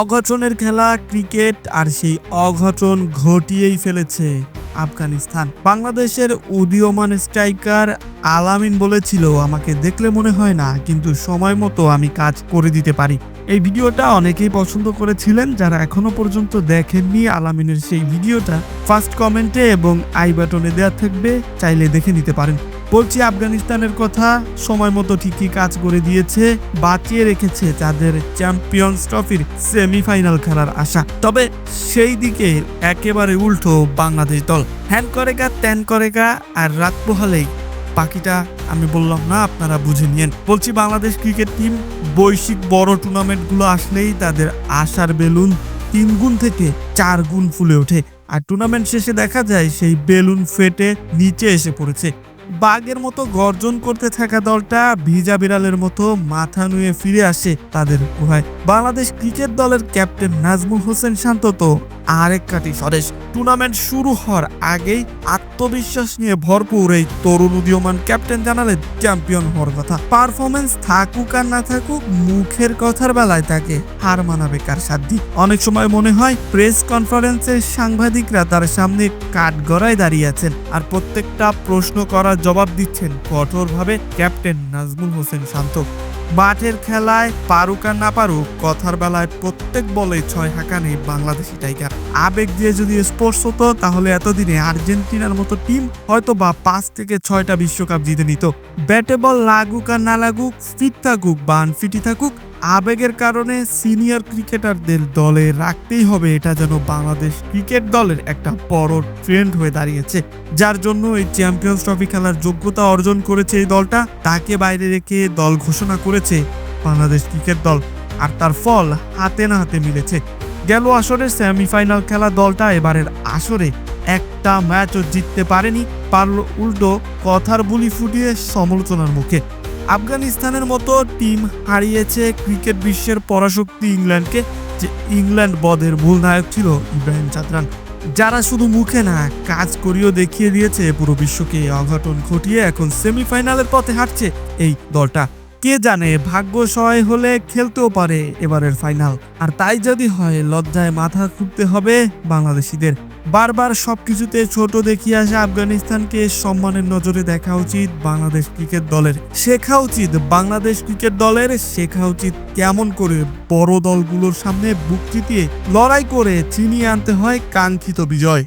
অঘটনের খেলা, ক্রিকেট আর সেই অঘটন ঘটিয়েই ফেলেছে আফগানিস্তান। বাংলাদেশের উদীয়মান স্ট্রাইকার আলামিন বলেছিল, আমাকে দেখলে মনে হয় না, কিন্তু সময় মতো আমি কাজ করে দিতে পারি। এই ভিডিওটা অনেকেই পছন্দ করেছিলেন, যারা এখনও পর্যন্ত দেখেননি আলামিনের সেই ভিডিওটা। ফার্স্ট কমেন্টে এবং আই বাটনে দেওয়া থাকবে, চাইলে দেখে নিতে পারেন। বলছি, আফগানিস্তানের কথা সময় মতো ঠিকই কাজ করে দিয়েছে, বাঁচিয়ে রেখেছে তাদের চ্যাম্পিয়ন্স ট্রফির সেমিফাইনাল খেলার আশা। তবে সেই দিকে একেবারে উল্টো বাংলাদেশ দল। হ্যান করেগা ত্যান করেগা আর রাত পোহালেই। বাকিটা আমি বললাম না, আপনারা বুঝে নিয়েন। বলছি, বাংলাদেশ ক্রিকেট টিম, বৈশ্বিক বড় টুর্নামেন্টগুলো আসলেই তাদের আশার বেলুন তিন গুণ থেকে চার গুণ ফুলে ওঠে। আর টুর্নামেন্ট শেষে দেখা যায়, সেই বেলুন ফেটে নিচে এসে পড়েছে। বাঘের মতো গর্জন করতে থাকা দলটা ভিজা বিড়ালের মতো মাথা নুয়ে ফিরে আসে তাদের গুহায়। বাংলাদেশ ক্রিকেট দলের ক্যাপ্টেন নাজমুল হোসেন শান্ত তো আরেক কাটি সরেশ টুর্নামেন্ট শুরু হওয়ার আগেই আত্মবিশ্বাস নিয়ে ভরপুর এই তরুণ উদীয়মান ক্যাপ্টেন জানালেন চ্যাম্পিয়ন হওয়ার কথা। পারফরমেন্স থাকুক আর না থাকুক, মুখের কথার বেলায় তাকে হার মানাবে কার সাধ্যি অনেক সময় মনে হয় প্রেস কনফারেন্সের সাংবাদিকরা তার সামনে কাঠগড়ায় দাঁড়িয়ে আছেন আর প্রত্যেকটা প্রশ্ন করার জবাব দিচ্ছেন কঠোরভাবে ক্যাপ্টেন নাজমুল হোসেন শান্ত। মাঠের খেলায় পারুক আর না পারুক, কথার বেলায় প্রত্যেক বলে ছয় হাঁকানে বাংলাদেশি টাইগার। আবেগ দিয়ে যদি স্পোর্টস হতো, তাহলে এতদিনে আর্জেন্টিনার মতো টিম হয়তো বা পাঁচ থেকে ছয়টা বিশ্বকাপ জিতে নিত। ব্যাটে বল লাগুক আর না লাগুক ফিট থাকুক বা আনফিটি থাকুক আবেগের কারণে সিনিয়র ক্রিকেটারদের দলে রাখতেই হবে এটা যেন বাংলাদেশ ক্রিকেট দলের একটা বড় ট্রেন্ড হয়ে দাঁড়িয়েছে। যার জন্য এই চ্যাম্পিয়ন্স ট্রফি খেলার যোগ্যতা অর্জন করেছে এই দলটা, তাকে বাইরে রেখে দল ঘোষণা করেছে বাংলাদেশ ক্রিকেট দল, আর তার ফল হাতে না হাতে মিলেছে। গেল আসরের সেমিফাইনাল খেলা দলটা এবারের আসরে একটা ম্যাচও জিততে পারেনি, পারল উল্টো কথার বুলি ফুটিয়ে সমালোচনার মুখে। আফগানিস্তানের মতো টিম হারিয়েছে ক্রিকেট বিশ্বের পরাশক্তি ইংল্যান্ডকে, যে ইংল্যান্ড বদের মূল নায়ক ছিল ইব্রাহিম চাতরান যারা শুধু মুখে না, কাজ করিয়েও দেখিয়ে দিয়েছে পুরো বিশ্বকে। অঘটন ঘটিয়ে এখন সেমিফাইনালের পথে হাঁটছে এই দলটা। কে জানে, ভাগ্য সহায় হলে খেলতেও পারে এবারের ফাইনাল। আর তাই যদি হয়, লজ্জায় মাথা খুঁড়তে হবে বাংলাদেশিদের। বারবার সবকিছুতে ছোট দেখিয়ে আসা আফগানিস্তানকে। সম্মানের নজরে দেখা উচিত বাংলাদেশ ক্রিকেট দলের। শেখা উচিত বাংলাদেশ ক্রিকেট দলের। শেখা উচিত কেমন করে বড় দলগুলোর সামনে বুক লড়াই করে চিনিয়ে আনতে হয় কাঙ্ক্ষিত বিজয়।